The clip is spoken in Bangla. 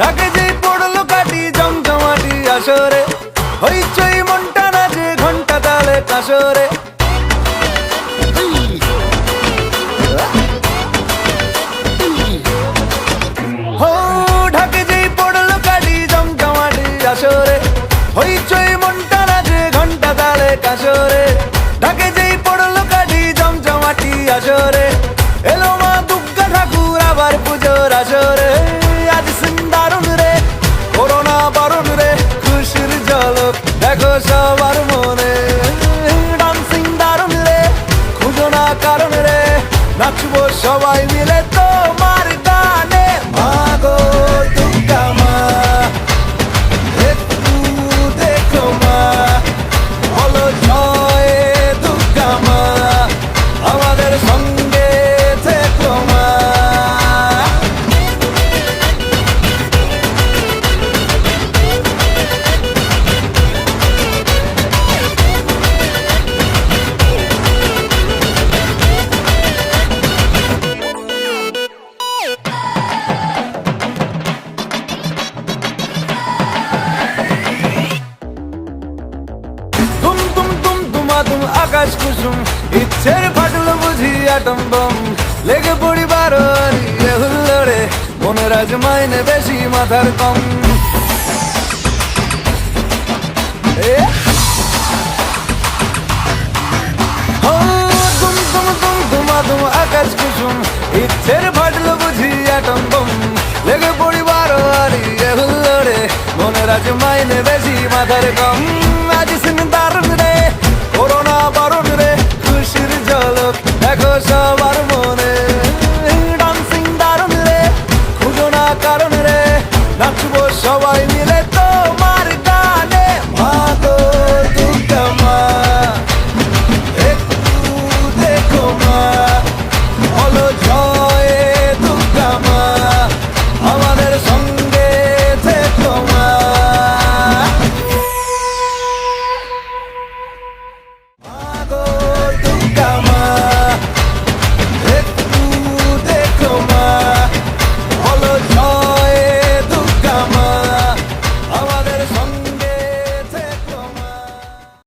ঢাকে যেই পড়ল কাটি জমজমাটি আসরে। হইচই মনটা নাচে ঘণ্টা তালে কাসরে সবাই মিলে তুম আকাশ কুসুম, ইচ্ছের ফাটলো বুঝি আটম বম। লেগে পড়ি বারো ইয়ে হুল্লোড়ে মনের আজ মাইনে বেশি মাথার কম। তুম আকাশ কুসুম, ইচ্ছের ফাটলো বুঝি আটম বম। লেগে পড়ি বারো আর ইয়ে হুল্লোড়ে মনের আজ মাইনে বেশি মাথার কম। So i